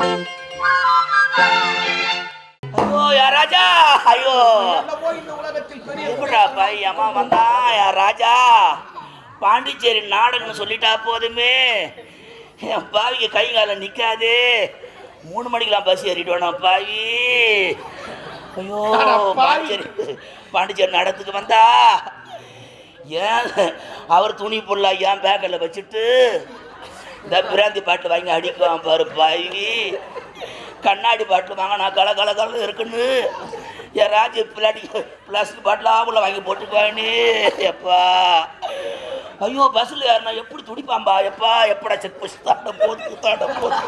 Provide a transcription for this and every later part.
ஐயோ யா ராஜா! ஐயோ! எப்படா பையம்மா வந்தா? யா ராஜா! பாண்டிச்சேரி நாடகம்னு சொல்லிட்டா போதுமே. என் பாவிக்கு கை கால நிற்காது மூணு மணிக்கெல்லாம் பஸ் ஏறிட்டு வேணும் பாவி. ஐயோ. பாண்டிச்சேரி பாண்டிச்சேரி நடத்துக்கு வந்தா? ஏன்? அவர் துணி பொருளா ஏன் பேக்கில் வச்சுட்டு? இந்த பிராந்தி பாட்டு வாங்கி அடிக்குவான் பாரு பாவி. கண்ணாடி பாட்டில் வாங்க நான் கல கல கலந்து இருக்குன்னு. என் ராஜு பிளாடி பிளாஸ்டிக் பாட்டிலாம் உள்ள வாங்கி போட்டுக்குவானே எப்பா. ஐயோ பஸ்ஸில் யாருனா எப்படி துடிப்பாம்பா? எப்பா எப்படா செக் போஸ்ட் தாண்ட போது தாண்ட போது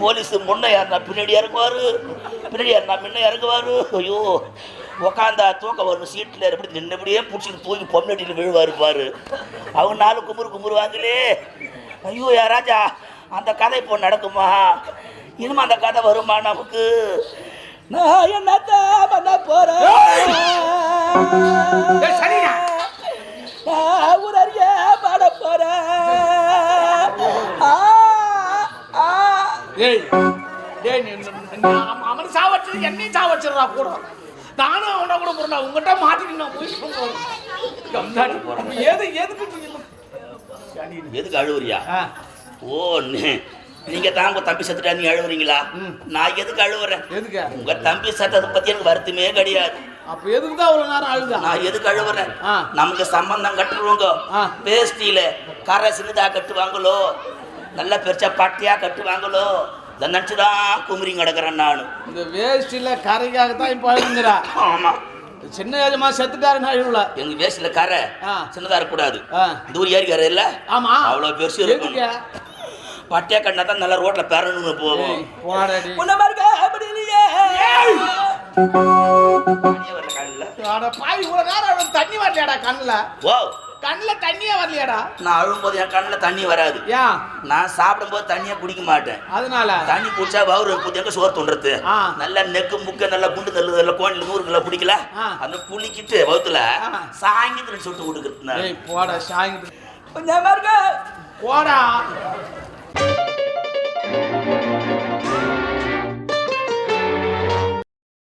போலீஸ் முன்னே யாருனா பின்னாடி இறங்குவார். பின்னாடி யாருனா முன்னே இறங்குவார். ஐயோ உக்காந்தா தூக்க வரும். சீட்டில் எப்படி நின்னபடியே பிடிச்சிட்டு தூக்கி பொம்னடியில் விழுவார் பாரு. அவங்க நாலு குமுறு குமுறுவாங்களே ஐயோ யா ராஜா அந்த கதை இப்போ நடக்குமா? இனிமே அந்த கதை வருமா நமக்கு? நான் என்னத்தான் பண்ண போறேன். நான் ஊரறிய பாட போறேன். அவன் சாவடிச்சது என்னையும் சாவடிச்சிடுறா கூட. நானும் அவனை கூட போறேன் உங்ககிட்ட மாட்டிட்டு நான் போயிட்டு போறேன்? எது எதுக்கு? எதுக்கு அழுவுறியா? ஓ நீங்க தான் உங்க தம்பி செத்துட்டா நீ அழுவுறீங்களா. நான் எதுக்கு அழுவுறேன்? எதுக்கு? உங்க தம்பி செத்ததை பத்தி எனக்கு வருத்தமே கிடையாது. அப்ப எதுக்கு தான் அவ்வளவு நேரம் அழுதா? நான் எதுக்கு அழுவுறேன். நமக்கு சம்பந்தம் கட்டுருவாங்க ஆ. வேஷ்டியில கரை சின்னதா கட்டுவாங்களோ? நல்லா பெருசா பட்டியா கட்டுவாங்களோ? இதை நினச்சுதான் குமரி கிடக்குறேன் நான். இந்த வேஷ்டில கரைக்காக தான் இப்ப அழுங்குறா ஆமா. சின்ன ஏஜமா செத்துட்டாருன்னு அழுவல எங்க வேஷ்டியில கரை. சின்னதா இருக்கக்கூடாது. ஆ. தூரி ஏறி கரை இல்ல ஆமா. அவ்வளவு பெருசு இருக்கும். பட்டியா கண்ணா தான் நல்லா ரோட்ல பேரணும்னு போடாடி உன்ன மாதிரி அப்படி இல்லையே. பாவி இவ்வளவு நேரம் தண்ணி வரலையாடா கண்ணுல? ஓ கண்ணுல தண்ணியே வரலையாடா? நான் அழும்போது என் கண்ணுல தண்ணி வராது. ஏன் நான் சாப்பிடும்போது தண்ணியே குடிக்க மாட்டேன். அதனால? தண்ணி குடிச்சா வவுறு புத்தி எங்க சோறு ஆ. நல்லா நெக்கு முக்க நல்லா குண்டு தள்ளு நல்லா கோணில நூறு கிலோ குடிக்கல? ஆ. அந்த குளிக்கிட்டு வவுத்துல. சாயங்கத்துல சுட்டு கொடுக்குறது போடா சாயங்காலம் கொஞ்சமா போடா.